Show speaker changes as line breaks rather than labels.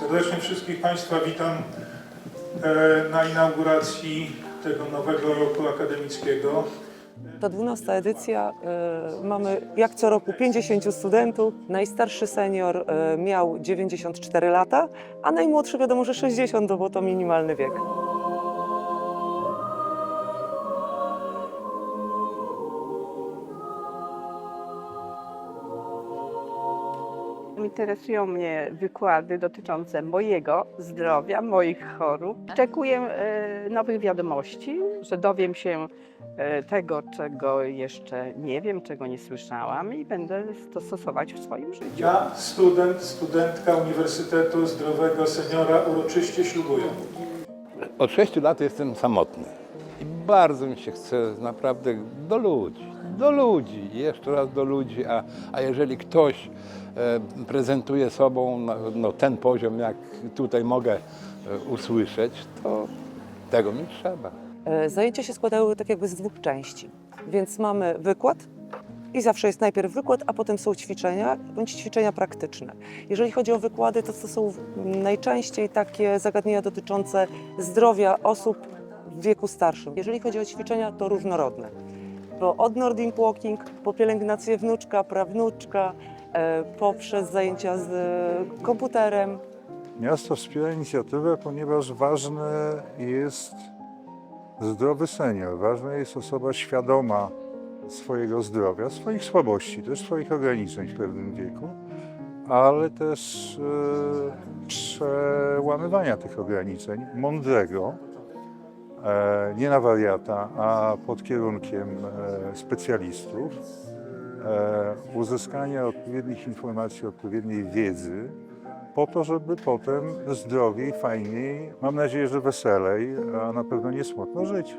Serdecznie wszystkich Państwa witam e, na inauguracji tego nowego roku akademickiego.
To 12 edycja. y, Mamy jak co roku 50 studentów. Najstarszy senior y, miał 94 lata, a najmłodszy wiadomo, że 60, no bo to minimalny wiek.
Interesują mnie wykłady dotyczące mojego zdrowia, moich chorób. Oczekuję e, nowych wiadomości, że dowiem się e, tego, czego jeszcze nie wiem, czego nie słyszałam i będę to stosować w swoim życiu.
Ja, student, studentka Uniwersytetu Zdrowego Seniora, uroczyście ślubuję.
Od 6 lat jestem samotny i bardzo mi się chce naprawdę do ludzi, do ludzi, jeszcze raz do ludzi, a, a jeżeli ktoś e, prezentuje sobą no, no, ten poziom, jak tutaj mogę e, usłyszeć, to tego mi trzeba.
Y, Zajęcia się składały tak jakby z dwóch części. Więc mamy wykład i zawsze jest najpierw wykład, a potem są ćwiczenia bądź ćwiczenia praktyczne. Jeżeli chodzi o wykłady, to to są najczęściej takie zagadnienia dotyczące zdrowia osób w wieku starszym. Jeżeli chodzi o ćwiczenia, to różnorodne. Bo od Nordic Walking po pielęgnację wnuczka, prawnuczka, e, poprzez zajęcia z e, komputerem,
Miasto wspiera inicjatywę, ponieważ ważny jest zdrowy senior. Ważna jest osoba świadoma swojego zdrowia, swoich słabości, też swoich ograniczeń w pewnym wieku, ale też e, przełamywania tych ograniczeń, mądrego, nie na wariata, a pod kierunkiem e, specjalistów, e, uzyskania odpowiednich informacji, odpowiedniej wiedzy, po to, żeby potem zdrowiej, fajniej, mam nadzieję, że weselej, a na pewno nie smutno żyć.